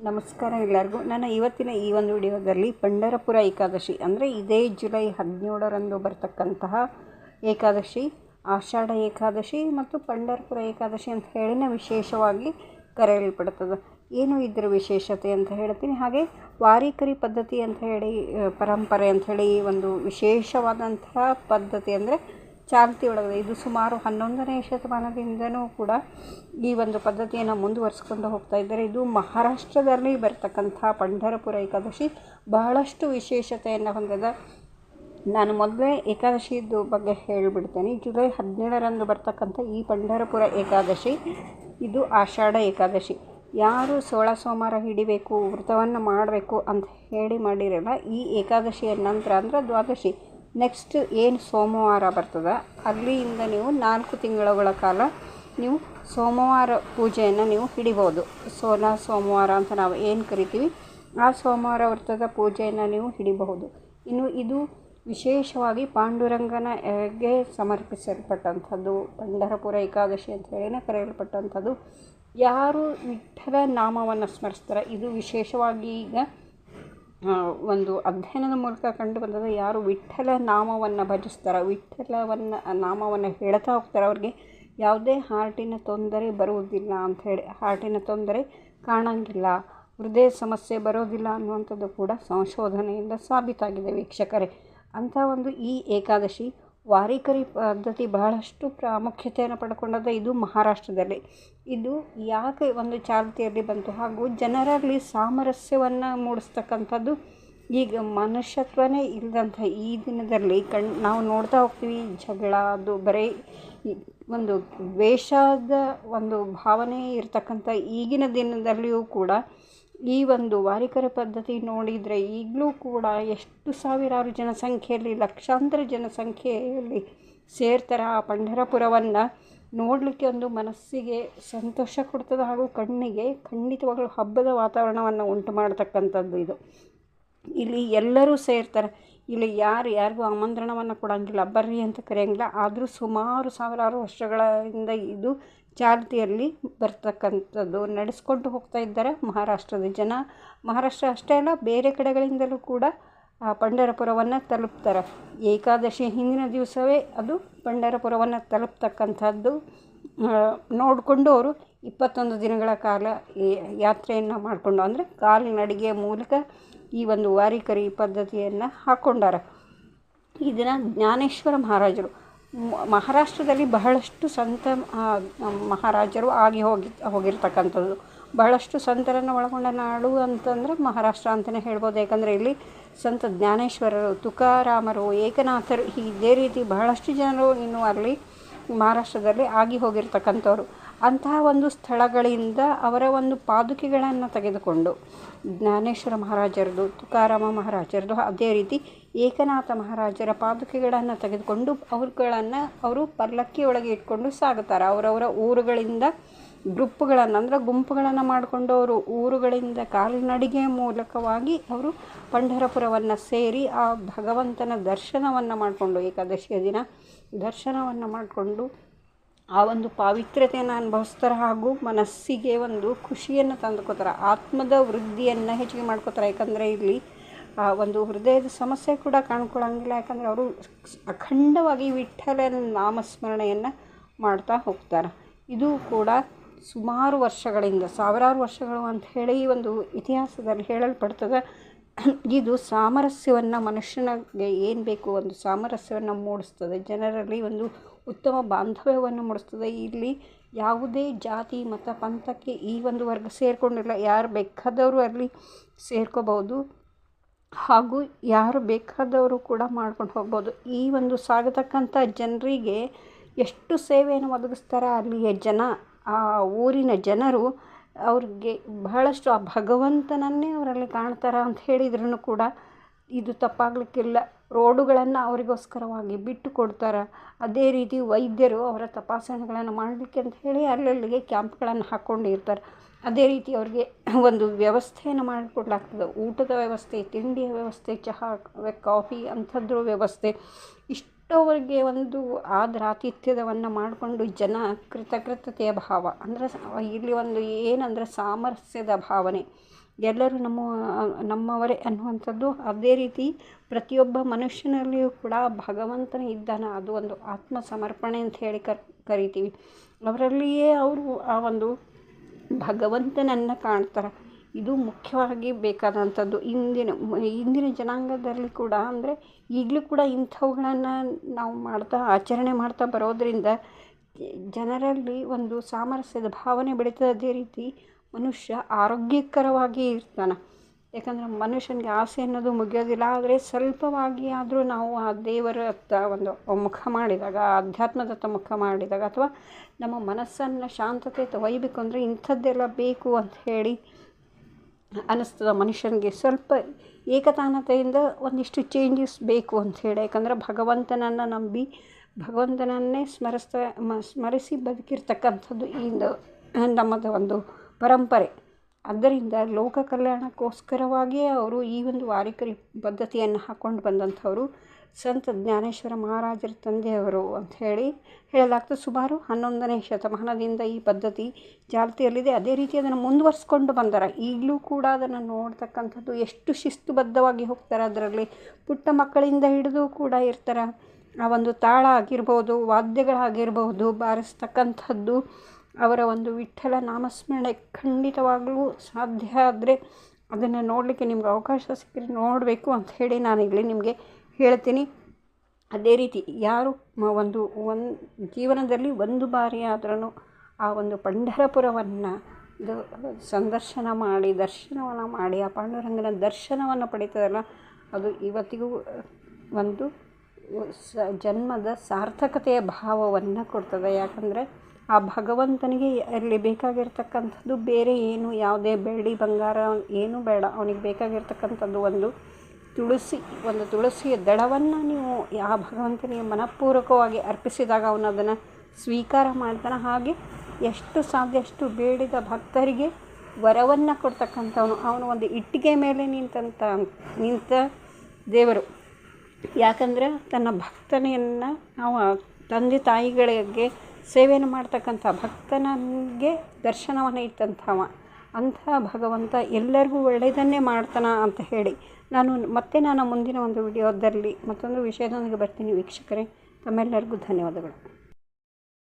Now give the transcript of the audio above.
ನಮಸ್ಕಾರ ಎಲ್ಲರಿಗೂ. ನನ್ನ ಇವತ್ತಿನ ಈ ಒಂದು ವಿಡಿಯೋದಲ್ಲಿ ಪಂಡರಪುರ ಏಕಾದಶಿ, ಅಂದರೆ ಇದೇ ಜುಲೈ ಹದಿನೇಳರಂದು ಬರ್ತಕ್ಕಂತಹ ಏಕಾದಶಿ, ಆಷಾಢ ಏಕಾದಶಿ ಮತ್ತು ಪಂಡರಪುರ ಏಕಾದಶಿ ಅಂತ ಹೇಳಿನ ವಿಶೇಷವಾಗಿ ಕರೆಯಲ್ಪಡ್ತದೆ ಏನು ಇದರ ವಿಶೇಷತೆ ಅಂತ ಹೇಳ್ತೀನಿ. ಹಾಗೆ ವಾರಿಕರಿ ಪದ್ಧತಿ ಅಂತ ಹೇಳಿ ಪರಂಪರೆ ಅಂತ ಹೇಳಿ ಒಂದು ವಿಶೇಷವಾದಂತಹ ಪದ್ಧತಿ ಅಂದರೆ ಚಾಲ್ತಿ ಒಳಗಿದೆ. ಇದು ಸುಮಾರು ಹನ್ನೊಂದನೇ ಶತಮಾನದಿಂದಲೂ ಕೂಡ ಈ ಒಂದು ಪದ್ಧತಿಯನ್ನು ಮುಂದುವರಿಸ್ಕೊಂಡು ಹೋಗ್ತಾ ಇದ್ದಾರೆ. ಇದು ಮಹಾರಾಷ್ಟ್ರದಲ್ಲಿ ಬರ್ತಕ್ಕಂಥ ಪಂಢರಪುರ ಏಕಾದಶಿ. ಬಹಳಷ್ಟು ವಿಶೇಷತೆಯನ್ನು ಹೊಂದಿದೆ. ನಾನು ಮೊದಲೇ ಏಕಾದಶಿದು ಬಗ್ಗೆ ಹೇಳಿಬಿಡ್ತೇನೆ. ಜುಲೈ ಹದಿನೇಳರಂದು ಬರ್ತಕ್ಕಂಥ ಈ ಪಂಢರಪುರ ಏಕಾದಶಿ, ಇದು ಆಷಾಢ ಏಕಾದಶಿ. ಯಾರು ಸೋಳ ಸೋಮವಾರ ಹಿಡಿಬೇಕು, ವ್ರತವನ್ನು ಮಾಡಬೇಕು ಅಂತ ಹೇಳಿ ಮಾಡಿರಲ್ಲ, ಈ ಏಕಾದಶಿಯ ನಂತರ ಅಂದರೆ ದ್ವಾದಶಿ. ನೆಕ್ಸ್ಟ್ ಏನು ಸೋಮವಾರ ಬರ್ತದೆ ಅಲ್ಲಿಯಿಂದ ನೀವು ನಾಲ್ಕು ತಿಂಗಳುಗಳ ಕಾಲ ನೀವು ಸೋಮವಾರ ಪೂಜೆಯನ್ನು ನೀವು ಹಿಡಿಬೋದು. ಸೋನ ಸೋಮವಾರ ಅಂತ ನಾವು ಏನು ಕರಿತೀವಿ, ಆ ಸೋಮವಾರ ವ್ರತದ ಪೂಜೆಯನ್ನು ನೀವು ಹಿಡಿಬಹುದು. ಇನ್ನು ಇದು ವಿಶೇಷವಾಗಿ ಪಾಂಡುರಂಗನಿಗೆ ಸಮರ್ಪಿಸಲ್ಪಟ್ಟಂಥದ್ದು ಪಂಢರಪುರ ಏಕಾದಶಿ ಅಂತ ಹೇಳಿನೇ ಕರೆಯಲ್ಪಟ್ಟಂಥದ್ದು, ಯಾರು ವಿಠಲ ನಾಮವನ್ನು ಸ್ಮರಿಸ್ತಾರೆ, ಇದು ವಿಶೇಷವಾಗಿ ಈಗ ಒಂದು ಅಧ್ಯಯನದ ಮೂಲಕ ಕಂಡು ಯಾರು ವಿಠ್ಠಲ ನಾಮವನ್ನು ಭಜಿಸ್ತಾರೆ ವಿಠ್ಠಲವನ್ನು ನಾಮವನ್ನು ಹೇಳ್ತಾ ಹೋಗ್ತಾರೆ ಅವ್ರಿಗೆ ಯಾವುದೇ ಹಾರ್ಟಿನ ತೊಂದರೆ ಬರುವುದಿಲ್ಲ ಅಂಥೇಳಿ ಹಾರ್ಟಿನ ತೊಂದರೆ ಕಾಣಂಗಿಲ್ಲ, ಹೃದಯ ಸಮಸ್ಯೆ ಬರೋದಿಲ್ಲ ಅನ್ನುವಂಥದ್ದು ಕೂಡ ಸಂಶೋಧನೆಯಿಂದ ಸಾಬೀತಾಗಿದೆ ವೀಕ್ಷಕರೇ. ಅಂಥ ಒಂದು ಈ ಏಕಾದಶಿ ವಾರಿಕರಿ ಪದ್ಧತಿ ಬಹಳಷ್ಟು ಪ್ರಾಮುಖ್ಯತೆಯನ್ನು ಪಡ್ಕೊಂಡದ ಇದು ಮಹಾರಾಷ್ಟ್ರದಲ್ಲಿ. ಇದು ಯಾಕೆ ಒಂದು ಚಾಲ್ತಿಯಲ್ಲಿ ಬಂತು ಹಾಗೂ ಜನರಲ್ಲಿ ಸಾಮರಸ್ಯವನ್ನು ಮೂಡಿಸ್ತಕ್ಕಂಥದ್ದು ಈಗ ಮನುಷ್ಯತ್ವನೇ ಇಲ್ಲದಂಥ ಈ ದಿನದಲ್ಲಿ ಕಣ್, ನಾವು ನೋಡ್ತಾ ಹೋಗ್ತೀವಿ ಜಗಳ, ಅದು ಬರೀ ಒಂದು ದ್ವೇಷದ ಒಂದು ಭಾವನೆ ಇರತಕ್ಕಂಥ ಈಗಿನ ದಿನದಲ್ಲಿಯೂ ಕೂಡ ಈ ಒಂದು ವಾರಿಕರ ಪದ್ಧತಿ ನೋಡಿದರೆ ಈಗಲೂ ಕೂಡ ಎಷ್ಟು ಸಾವಿರಾರು ಜನಸಂಖ್ಯೆಯಲ್ಲಿ, ಲಕ್ಷಾಂತರ ಜನಸಂಖ್ಯೆಯಲ್ಲಿ ಸೇರ್ತಾರೆ ಆ ಪಂಢರಪುರವನ್ನು. ನೋಡಲಿಕ್ಕೆ ಒಂದು ಮನಸ್ಸಿಗೆ ಸಂತೋಷ ಕೊಡ್ತದೆ ಹಾಗೂ ಕಣ್ಣಿಗೆ ಖಂಡಿತವಾಗಲೂ ಹಬ್ಬದ ವಾತಾವರಣವನ್ನು ಉಂಟು ಮಾಡತಕ್ಕಂಥದ್ದು ಇದು. ಇಲ್ಲಿ ಎಲ್ಲರೂ ಸೇರ್ತಾರೆ. ಇಲ್ಲಿ ಯಾರು ಯಾರಿಗೂ ಆಮಂತ್ರಣವನ್ನು ಕೊಡೋಂಗಿಲ್ಲ, ಬರ್ರಿ ಅಂತ ಕರೆಯೋಂಗಿಲ್ಲ. ಆದರೂ ಸುಮಾರು ಸಾವಿರಾರು ವರ್ಷಗಳಿಂದ ಇದು ಚಾಲ್ತಿಯಲ್ಲಿ ಬರ್ತಕ್ಕಂಥದ್ದು. ನಡೆಸ್ಕೊಂಡು ಹೋಗ್ತಾ ಇದ್ದಾರೆ ಮಹಾರಾಷ್ಟ್ರದ ಜನ. ಮಹಾರಾಷ್ಟ್ರ ಅಷ್ಟೇ ಅಲ್ಲ, ಬೇರೆ ಕಡೆಗಳಿಂದಲೂ ಕೂಡ ಆ ಪಂಡರಪುರವನ್ನು ತಲುಪ್ತಾರೆ. ಏಕಾದಶಿ ಹಿಂದಿನ ದಿವಸವೇ ಅದು ಪಂಡರಪುರವನ್ನು ತಲುಪ್ತಕ್ಕಂಥದ್ದು. ನೋಡಿಕೊಂಡು ಅವರು ಇಪ್ಪತ್ತೊಂದು ದಿನಗಳ ಕಾಲ ಯಾತ್ರೆಯನ್ನು ಮಾಡಿಕೊಂಡು, ಅಂದರೆ ಕಾಲಿನಡಿಗೆಯ ಮೂಲಕ ಈ ಒಂದು ವಾರಿಕರಿ ಪದ್ಧತಿಯನ್ನು ಹಾಕ್ಕೊಂಡಾರ ಇದನ್ನು ಜ್ಞಾನೇಶ್ವರ ಮಹಾರಾಜರು ಮಹಾರಾಷ್ಟ್ರದಲ್ಲಿ ಬಹಳಷ್ಟು ಸಂತ ಮಹಾರಾಜರು ಆಗಿ ಹೋಗಿ, ಹೋಗಿರ್ತಕ್ಕಂಥದ್ದು. ಬಹಳಷ್ಟು ಸಂತರನ್ನು ಒಳಗೊಂಡ ನಾಡು ಅಂತಂದರೆ ಮಹಾರಾಷ್ಟ್ರ ಅಂತಲೇ ಹೇಳ್ಬೋದು. ಯಾಕಂದರೆ ಇಲ್ಲಿ ಸಂತ ಜ್ಞಾನೇಶ್ವರರು, ತುಕಾರಾಮರು, ಏಕನಾಥರು ಇದೇ ರೀತಿ ಬಹಳಷ್ಟು ಜನರು ಇನ್ನು ಅಲ್ಲಿ ಮಹಾರಾಷ್ಟ್ರದಲ್ಲಿ ಆಗಿ ಹೋಗಿರ್ತಕ್ಕಂಥವ್ರು. ಅಂತಹ ಒಂದು ಸ್ಥಳಗಳಿಂದ ಅವರ ಒಂದು ಪಾದುಕೆಗಳನ್ನು ತೆಗೆದುಕೊಂಡು ಜ್ಞಾನೇಶ್ವರ ಮಹಾರಾಜರದು, ತುಕಾರಾಮ ಮಹಾರಾಜರದು, ಅದೇ ರೀತಿ ಏಕನಾಥ ಮಹಾರಾಜರ ಪಾದುಕೆಗಳನ್ನು ತೆಗೆದುಕೊಂಡು ಅವ್ರುಗಳನ್ನು ಅವರು ಪಲ್ಲಕ್ಕಿ ಒಳಗೆ ಇಟ್ಕೊಂಡು ಸಾಗುತ್ತಾರೆ. ಅವರವರ ಊರುಗಳಿಂದ ಗ್ರೂಪ್ಗಳನ್ನು ಅಂದರೆ ಗುಂಪುಗಳನ್ನು ಮಾಡಿಕೊಂಡು ಅವರು ಊರುಗಳಿಂದ ಕಾಲ್ನಡಿಗೆ ಮೂಲಕವಾಗಿ ಅವರು ಪಂಢರಪುರವನ್ನು ಸೇರಿ ಆ ಭಗವಂತನ ದರ್ಶನವನ್ನು ಮಾಡಿಕೊಂಡು ಏಕಾದಶಿಯ ದಿನ ದರ್ಶನವನ್ನು ಮಾಡಿಕೊಂಡು ಆ ಒಂದು ಪಾವಿತ್ರ್ಯತೆಯನ್ನು ಅನುಭವಿಸ್ತಾರೆ ಹಾಗೂ ಮನಸ್ಸಿಗೆ ಒಂದು ಖುಷಿಯನ್ನು ತಂದುಕೊತಾರೆ ಆತ್ಮದ ವೃದ್ಧಿಯನ್ನು ಹೆಚ್ಚಿಗೆ ಮಾಡ್ಕೋತಾರೆ ಯಾಕಂದರೆ ಇಲ್ಲಿ, ಆ, ಒಂದು ಹೃದಯದ ಸಮಸ್ಯೆ ಕೂಡ ಕಾಣ್ಕೊಳ್ಳೋಂಗಿಲ್ಲ ಯಾಕಂದರೆ ಅವರು ಅಖಂಡವಾಗಿ ವಿಠ್ಠಲನ ನಾಮಸ್ಮರಣೆಯನ್ನು ಮಾಡ್ತಾ ಹೋಗ್ತಾರೆ. ಇದು ಕೂಡ ಸುಮಾರು ವರ್ಷಗಳಿಂದ, ಸಾವಿರಾರು ವರ್ಷಗಳು ಅಂತ ಹೇಳಿ ಒಂದು ಇತಿಹಾಸದಲ್ಲಿ ಹೇಳಲ್ಪಡ್ತದೆ. ಇದು ಸಾಮರಸ್ಯವನ್ನು ಮನುಷ್ಯನಿಗೆ ಏನು ಬೇಕು? ಒಂದು ಸಾಮರಸ್ಯವನ್ನು ಮೂಡಿಸ್ತದೆ. ಜನರಲ್ಲಿ ಒಂದು ಉತ್ತಮ ಬಾಂಧವ್ಯವನ್ನು ಮೂಡಿಸ್ತದೆ. ಇಲ್ಲಿ ಯಾವುದೇ ಜಾತಿ, ಮತ, ಪಂಥಕ್ಕೆ ಈ ಒಂದು ವರ್ಗ ಸೇರಿಕೊಂಡಿಲ್ಲ. ಯಾರು ಬೇಕಾದವರು ಅಲ್ಲಿ ಸೇರ್ಕೋಬೋದು ಹಾಗೂ ಯಾರು ಬೇಕಾದವರು ಕೂಡ ಮಾಡ್ಕೊಂಡು ಹೋಗ್ಬೋದು. ಈ ಒಂದು ಸಾಗತಕ್ಕಂಥ ಜನರಿಗೆ ಎಷ್ಟು ಸೇವೆಯನ್ನು ಒದಗಿಸ್ತಾರೆ ಅಲ್ಲಿಯ ಜನ, ಆ ಊರಿನ ಜನರು ಅವ್ರಿಗೆ ಬಹಳಷ್ಟು ಆ ಭಗವಂತನನ್ನೇ ಅವರಲ್ಲಿ ಕಾಣ್ತಾರೆ ಅಂತ ಹೇಳಿದ್ರೂ ಕೂಡ ಇದು ತಪ್ಪಾಗಲಿಕ್ಕಿಲ್ಲ. ರೋಡುಗಳನ್ನು ಅವರಿಗೋಸ್ಕರವಾಗಿ ಬಿಟ್ಟು ಕೊಡ್ತಾರೆ. ಅದೇ ರೀತಿ ವೈದ್ಯರು ಅವರ ತಪಾಸಣೆಗಳನ್ನು ಮಾಡಲಿಕ್ಕೆ ಅಂತ ಹೇಳಿ ಅಲ್ಲಲ್ಲಿಗೆ ಕ್ಯಾಂಪ್ಗಳನ್ನು ಹಾಕ್ಕೊಂಡಿರ್ತಾರೆ ಅದೇ ರೀತಿ ಅವರಿಗೆ ಒಂದು ವ್ಯವಸ್ಥೆಯನ್ನು ಮಾಡಿಕೊಡ್ಲಾಗ್ತದೆ. ಊಟದ ವ್ಯವಸ್ಥೆ, ತಿಂಡಿಯ ವ್ಯವಸ್ಥೆ, ಚಹಾ, ಕಾಫಿ ಅಂಥದ್ರ ವ್ಯವಸ್ಥೆ. ಇಷ್ಟು ಎಷ್ಟೋವರೆಗೆ ಒಂದು ಆದರಾತಿಥ್ಯದವನ್ನು ಮಾಡಿಕೊಂಡು ಜನ ಕೃತಕೃತತೆಯ ಭಾವ. ಅಂದರೆ ಇಲ್ಲಿ ಒಂದು ಏನಂದರೆ ಸಾಮರಸ್ಯದ ಭಾವನೆ. ಎಲ್ಲರೂ ನಮ್ಮ, ನಮ್ಮವರೇ ಅನ್ನುವಂಥದ್ದು ಅದೇ ರೀತಿ ಪ್ರತಿಯೊಬ್ಬ ಮನುಷ್ಯನಲ್ಲಿಯೂ ಕೂಡ ಭಗವಂತನ ಇದ್ದಾನೆ ಅದು ಒಂದು ಆತ್ಮ ಸಮರ್ಪಣೆ ಅಂತ ಹೇಳಿ ಕರ್, ಕರಿತೀವಿ. ಅವರಲ್ಲಿಯೇ ಅವರು ಆ ಒಂದು ಭಗವಂತನನ್ನು ಕಾಣ್ತಾರೆ. ಇದು ಮುಖ್ಯವಾಗಿ ಬೇಕಾದಂಥದ್ದು ಇಂದಿನ ಇಂದಿನ ಜನಾಂಗದಲ್ಲಿ ಕೂಡ ಅಂದರೆ ಈಗಲೂ ಕೂಡ ಇಂಥವುಗಳನ್ನು ನಾವು ಮಾಡ್ತಾ, ಆಚರಣೆ ಮಾಡ್ತಾ ಬರೋದರಿಂದ ಜನರಲ್ಲಿ ಒಂದು ಸಾಮರಸ್ಯದ ಭಾವನೆ ಬೆಳೀತದೆ ಅದೇ ರೀತಿ ಮನುಷ್ಯ ಆರೋಗ್ಯಕರವಾಗಿ ಇರ್ತಾನೆ. ಯಾಕಂದರೆ ಮನುಷ್ಯನಿಗೆ ಆಸೆ ಅನ್ನೋದು ಮುಗಿಯೋದಿಲ್ಲ, ಆದರೆ ಸ್ವಲ್ಪವಾಗಿ ಆದರೂ ನಾವು ಆ ದೇವರತ್ತ ಒಂದು ಮುಖ ಮಾಡಿದಾಗ ಆಧ್ಯಾತ್ಮದತ್ತ ಮುಖ ಮಾಡಿದಾಗ, ಅಥವಾ ನಮ್ಮ ಮನಸ್ಸನ್ನು ಶಾಂತತೆ ಒಯ್ಯಬೇಕು ಅಂದರೆ ಇಂಥದ್ದೆಲ್ಲ ಬೇಕು ಅಂತ ಹೇಳಿ ಅನ್ನಿಸ್ತದೆ ಮನುಷ್ಯನಿಗೆ ಸ್ವಲ್ಪ ಏಕತಾನತೆಯಿಂದ ಒಂದಿಷ್ಟು ಚೇಂಜಸ್ ಬೇಕು ಅಂತ ಹೇಳಿ. ಯಾಕಂದರೆ ಭಗವಂತನನ್ನು ನಂಬಿ ಭಗವಂತನನ್ನೇ ಸ್ಮರಿಸ್ತಾ ಮ ಸ್ಮರಿಸಿ ಬದುಕಿರ್ತಕ್ಕಂಥದ್ದು ಈ ನಮ್ಮದು ಒಂದು ಪರಂಪರೆ. ಆದ್ದರಿಂದ ಲೋಕ ಕಲ್ಯಾಣಕ್ಕೋಸ್ಕರವಾಗಿಯೇ ಅವರು ಈ ಒಂದು ವಾರಿಕರಿ ಪದ್ಧತಿಯನ್ನು ಹಾಕ್ಕೊಂಡು ಬಂದಂಥವರು ಸಂತ ಜ್ಞಾನೇಶ್ವರ ಮಹಾರಾಜರ ತಂದೆಯವರು ಹೇಳಿ ಹೇಳಲಾಗ್ತದೆ ಸುಮಾರು ಹನ್ನೊಂದನೇ ಶತಮಾನದಿಂದ ಈ ಪದ್ಧತಿ ಚಾಲ್ತಿಯಲ್ಲಿದೆ ಅದೇ ರೀತಿ ಅದನ್ನು ಮುಂದುವರ್ಸ್ಕೊಂಡು ಬಂದಾರೆ. ಈಗಲೂ ಕೂಡ ಅದನ್ನು ನೋಡ್ತಕ್ಕಂಥದ್ದು ಎಷ್ಟು ಶಿಸ್ತುಬದ್ಧವಾಗಿ ಹೋಗ್ತಾರೆ. ಅದರಲ್ಲಿ ಪುಟ್ಟ ಮಕ್ಕಳಿಂದ ಹಿಡಿದು ಕೂಡ ಇರ್ತಾರೆ. ಆ ಒಂದು ತಾಳ ಆಗಿರ್ಬೋದು, ವಾದ್ಯಗಳಾಗಿರ್ಬೋದು, ಬಾರಿಸ್ತಕ್ಕಂಥದ್ದು ಅವರ ಒಂದು ವಿಠ್ಠಲ ನಾಮಸ್ಮರಣೆ ಖಂಡಿತವಾಗಲೂ ಸಾಧ್ಯ ಆದರೆ ಅದನ್ನು ನೋಡಲಿಕ್ಕೆ ನಿಮ್ಗೆ ಅವಕಾಶ ಸಿಕ್ಕರೆ ನೋಡಬೇಕು ಅಂತ ಹೇಳಿ ನಾನು ಇಲ್ಲಿ ನಿಮಗೆ ಹೇಳ್ತೀನಿ. ಅದೇ ರೀತಿ ಯಾರು ಒಂದು ಒಂದು ಜೀವನದಲ್ಲಿ ಒಂದು ಬಾರಿ ಆದ್ರೂ ಆ ಒಂದು ಪಂಢರಪುರವನ್ನು ಸಂದರ್ಶನ ಮಾಡಿ, ದರ್ಶನವನ್ನು ಮಾಡಿ, ಆ ಪಾಂಡುರಂಗನ ದರ್ಶನವನ್ನು ಪಡೀತದಲ್ಲ, ಅದು ಇವತ್ತಿಗೂ ಒಂದು ಸ ಜನ್ಮದ ಸಾರ್ಥಕತೆಯ ಭಾವವನ್ನು ಕೊಡ್ತದೆ. ಯಾಕಂದರೆ ಆ ಭಗವಂತನಿಗೆ ಅಲ್ಲಿ ಬೇಕಾಗಿರ್ತಕ್ಕಂಥದ್ದು ಬೇರೆ ಏನು, ಯಾವುದೇ ಬೆಳ್ಳಿ ಬಂಗಾರ ಏನೂ ಬೇಡ. ಅವನಿಗೆ ಬೇಕಾಗಿರ್ತಕ್ಕಂಥದ್ದು ಒಂದು ತುಳಸಿ, ಒಂದು ತುಳಸಿಯ ದಳವನ್ನು ನೀವು ಆ ಭಗವಂತನಿಗೆ ಮನಃಪೂರ್ವಕವಾಗಿ ಅರ್ಪಿಸಿದಾಗ ಅವನು ಅದನ್ನು ಸ್ವೀಕಾರ ಮಾಡ್ತಾನೆ. ಹಾಗೆ ಎಷ್ಟು ಸಾಧ್ಯ ಅಷ್ಟು ಬೇಡಿದ ಭಕ್ತರಿಗೆ ವರವನ್ನು ಕೊಡ್ತಕ್ಕಂಥವನು. ಅವನು ಒಂದು ಇಟ್ಟಿಗೆ ಮೇಲೆ ನಿಂತಂಥ ನಿಂತ ದೇವರು. ಯಾಕಂದರೆ ತನ್ನ ಭಕ್ತನೆಯನ್ನು ನಾವು ತಂದೆ ತಾಯಿಗಳಿಗೆ ಸೇವೆಯನ್ನು ಮಾಡ್ತಕ್ಕಂಥ ಭಕ್ತನಿಗೆ ದರ್ಶನವನ್ನು ಇಟ್ಟಂಥವ. ಅಂಥ ಭಗವಂತ ಎಲ್ಲರಿಗೂ ಒಳ್ಳೆಯದನ್ನೇ ಮಾಡ್ತಾನೆ ಅಂತ ಹೇಳಿ ನಾನು ಮತ್ತೆ ನಾನು ಮುಂದಿನ ಒಂದು ವಿಡಿಯೋದಲ್ಲಿ ಮತ್ತೊಂದು ವಿಷಯದೊಂದಿಗೆ ಬರ್ತೀನಿ ವೀಕ್ಷಕರೇ. ತಮ್ಮೆಲ್ಲರಿಗೂ ಧನ್ಯವಾದಗಳು.